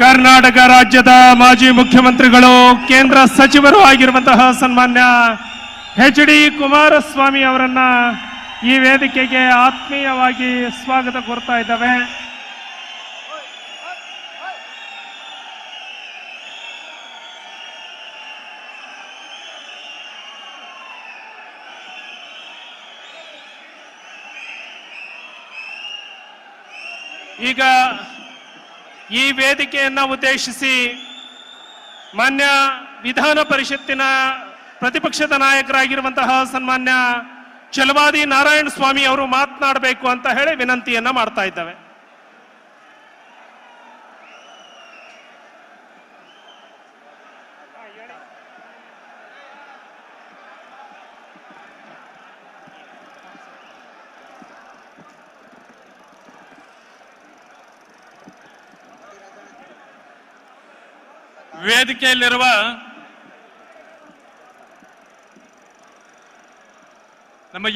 ಕರ್ನಾಟಕ ರಾಜ್ಯದ ಮಾಜಿ ಮುಖ್ಯಮಂತ್ರಿಗಳು, ಕೇಂದ್ರ ಸಚಿವರು ಆಗಿರುವಂತಹ ಸನ್ಮಾನ್ಯ ಎಚ್ ಡಿ ಕುಮಾರಸ್ವಾಮಿ ಅವರನ್ನ ಈ ವೇದಿಕೆಗೆ ಆತ್ಮೀಯವಾಗಿ ಸ್ವಾಗತ ಕೋರ್ತಾ ಇದ್ದಾವೆ. ಈಗ ಈ ವೇದಿಕೆಯನ್ನು ಉದ್ದೇಶಿಸಿ ಮಾನ್ಯ ವಿಧಾನ ಪರಿಷತ್ತಿನ ಪ್ರತಿಪಕ್ಷದ ನಾಯಕರಾಗಿರುವಂತಹ ಸನ್ಮಾನ್ಯ ಚಲವಾದಿ ನಾರಾಯಣ ಸ್ವಾಮಿ ಅವರು ಮಾತನಾಡಬೇಕು ಅಂತ ಹೇಳಿ ವಿನಂತಿಯನ್ನ ಮಾಡ್ತಾ ಇದ್ದಾವೆ. ವೇದಿಕೆಯಲ್ಲಿರುವ ನಮ್ಮ